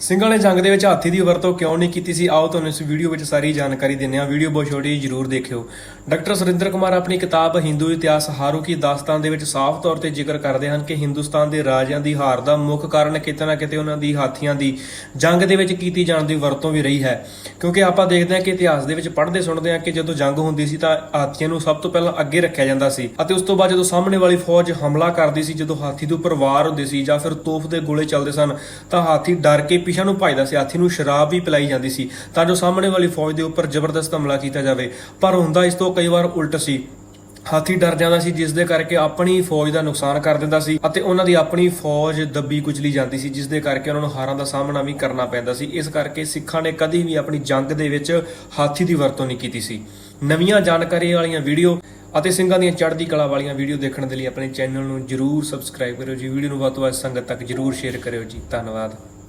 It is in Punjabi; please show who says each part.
Speaker 1: ਸਿੰਘਾਂ ਨੇ ਜੰਗ ਦੇ ਵਿੱਚ ਹਾਥੀ ਦੀ ਵਰਤੋਂ ਕਿਉਂ ਨਹੀਂ ਕੀਤੀ ਸੀ? ਆਓ ਤੁਹਾਨੂੰ ਇਸ ਵੀਡੀਓ ਵਿੱਚ ਸਾਰੀ ਜਾਣਕਾਰੀ ਦਿੰਦੇ ਹਾਂ। ਵੀਡੀਓ ਬਹੁਤ ਛੋਟੀ ਜਰੂਰ ਦੇਖਿਓ। ਡਾਕਟਰ ਸੁਰਿੰਦਰ ਕੁਮਾਰ ਆਪਣੀ ਕਿਤਾਬ ਹਿੰਦੂ ਇਤਿਹਾਸ ਹਾਰੂਕੀ ਦਾਸਤਾਨ ਦੇ ਵਿੱਚ ਸਾਫ਼ ਤੌਰ ਤੇ ਜ਼ਿਕਰ ਕਰਦੇ ਹਨ ਕਿ ਹਿੰਦੁਸਤਾਨ ਦੇ ਰਾਜਿਆਂ ਦੀ ਹਾਰ ਦਾ ਮੁੱਖ ਕਾਰਨ ਕਿਤੇ ਨਾ ਕਿਤੇ ਉਹਨਾਂ ਦੀ ਹਾਥੀਆਂ ਦੀ ਜੰਗ ਦੇ ਵਿੱਚ ਕੀਤੀ ਜਾਣ ਦੀ ਵਰਤੋਂ ਵੀ ਰਹੀ ਹੈ। ਕਿਉਂਕਿ ਆਪਾਂ ਦੇਖਦੇ ਹਾਂ ਕਿ ਇਤਿਹਾਸ ਦੇ ਵਿੱਚ ਪੜ੍ਹਦੇ ਸੁਣਦੇ ਹਾਂ ਕਿ ਜਦੋਂ ਜੰਗ ਹੁੰਦੀ ਸੀ ਤਾਂ ਹਾਥੀਆਂ ਨੂੰ ਸਭ ਤੋਂ ਪਹਿਲਾਂ ਅੱਗੇ ਰੱਖਿਆ ਜਾਂਦਾ ਸੀ ਅਤੇ ਉਸ ਤੋਂ ਬਾਅਦ ਜਦੋਂ ਸਾਹਮਣੇ ਵਾਲੀ ਫੌਜ ਹਮਲਾ ਕਰਦੀ ਸੀ, ਜਦੋਂ ਹਾਥੀ ਦੇ ਉੱਪਰ ਵਾਰ ਹੁੰਦੀ ਸੀ ਜਾਂ ਫਿਰ ਤੋਪ ਦੇ ਗੋਲੇ ਚੱਲਦੇ ਸਨ, ਤਾਂ ਹਾਥੀ ਡਰ ਕੇ ਪਿਛਾ ਨੂੰ ਭੱਜਦਾ ਸੀ, ਹਾਥੀ ਨੂੰ ਸ਼ਰਾਬ ਵੀ ਪਿਲਾਈ ਜਾਂਦੀ ਸੀ। ਤਾਂ ਜੋ ਸਾਹਮਣੇ ਵਾਲੀ ਫੌਜ ਦੇ ਉੱਪਰ ਜ਼ਬਰਦਸਤ ਹਮਲਾ ਕੀਤਾ ਜਾਵੇ। ਪਰ ਹੁੰਦਾ ਇਸ ਤੋਂ ਕਈ ਵਾਰ ਉਲਟ ਸੀ। ਹਾਥੀ ਡਰ ਜਾਂਦਾ ਸੀ ਜਿਸ ਦੇ ਕਰਕੇ ਆਪਣੀ ਫੌਜ ਦਾ ਨੁਕਸਾਨ ਕਰ ਦਿੰਦਾ ਸੀ ਅਤੇ ਉਹਨਾਂ ਦੀ ਆਪਣੀ ਫੌਜ ਦੱਬੀ ਕੁਚਲੀ ਜਾਂਦੀ ਸੀ ਜਿਸ ਦੇ ਕਰਕੇ ਉਹਨਾਂ ਨੂੰ ਹਾਰਾਂ ਦਾ ਸਾਹਮਣਾ ਵੀ ਕਰਨਾ ਪੈਂਦਾ ਸੀ। ਇਸ ਕਰਕੇ ਸਿੱਖਾਂ ਨੇ ਕਦੀ ਵੀ ਆਪਣੀ ਜੰਗ ਦੇ ਵਿੱਚ ਹਾਥੀ ਦੀ ਵਰਤੋਂ ਨਹੀਂ ਕੀਤੀ ਸੀ। ਨਵੀਆਂ ਜਾਣਕਾਰੀ ਵਾਲੀਆਂ ਵੀਡੀਓ ਅਤੇ ਸਿੰਘਾਂ ਦੀਆਂ ਚੜ੍ਹਦੀ ਕਲਾ ਵਾਲੀਆਂ ਵੀਡੀਓ ਦੇਖਣ ਦੇ ਲਈ ਆਪਣੇ ਚੈਨਲ ਨੂੰ ਜਰੂਰ ਸਬਸਕ੍ਰਾਈਬ ਕਰਿਓ ਜੀ। ਵੀਡੀਓ ਨੂੰ ਵੱਧ ਤੋਂ ਵੱਧ ਸੰਗਤ ਤੱਕ ਜਰੂਰ ਸ਼ੇਅਰ ਕਰਿਓ ਜੀ। ਧੰਨਵਾਦ।